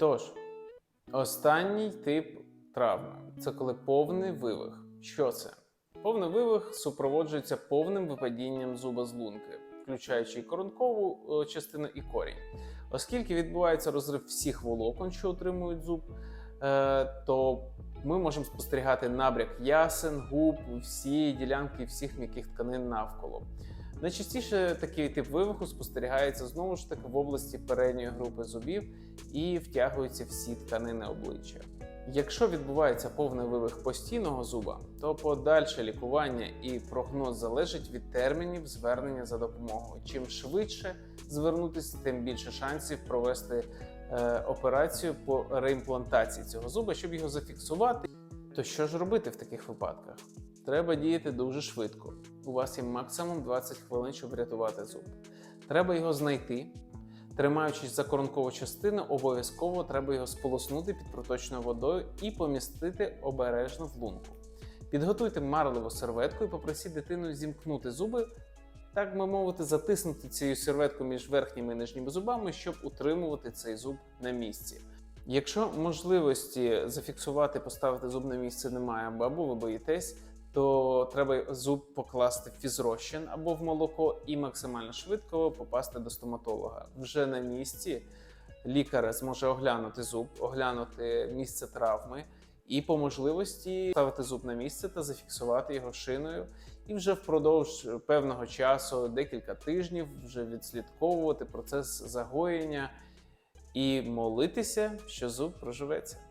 Тож, останній тип травми це коли повний вивих. Що це? Повний вивих супроводжується повним випадінням зуба з лунки, включаючи коронкову е, частину і корінь. Оскільки відбувається розрив всіх волокон, що утримують зуб, е, то ми можемо спостерігати набряк ясен, губ, всі ділянки всіх м'яких тканин навколо. Найчастіше такий тип вивиху спостерігається знову ж таки в області передньої групи зубів і втягуються всі тканини обличчя. Якщо відбувається повний вивих постійного зуба, то подальше лікування і прогноз залежить від термінів звернення за допомогою. Чим швидше звернутися, тим більше шансів провести е, операцію по реімплантації цього зуба, щоб його зафіксувати. То що ж робити в таких випадках? Треба діяти дуже швидко. У вас є максимум 20 хвилин, щоб врятувати зуб. Треба його знайти. Тримаючись за коронкову частину, обов'язково треба його сполоснути під проточною водою і помістити обережно в лунку. Підготуйте марливу серветку і попросіть дитину зімкнути зуби, так би мовити, затиснути цю серветку між верхніми і нижніми зубами, щоб утримувати цей зуб на місці. Якщо можливості зафіксувати, поставити зуб на місце немає, або ви боїтесь, то треба зуб покласти в фізрозчин або в молоко і максимально швидко попасти до стоматолога. Вже на місці лікар зможе оглянути зуб, оглянути місце травми і по можливості ставити зуб на місце та зафіксувати його шиною. І вже впродовж певного часу, декілька тижнів, вже відслідковувати процес загоєння і молитися, що зуб проживеться.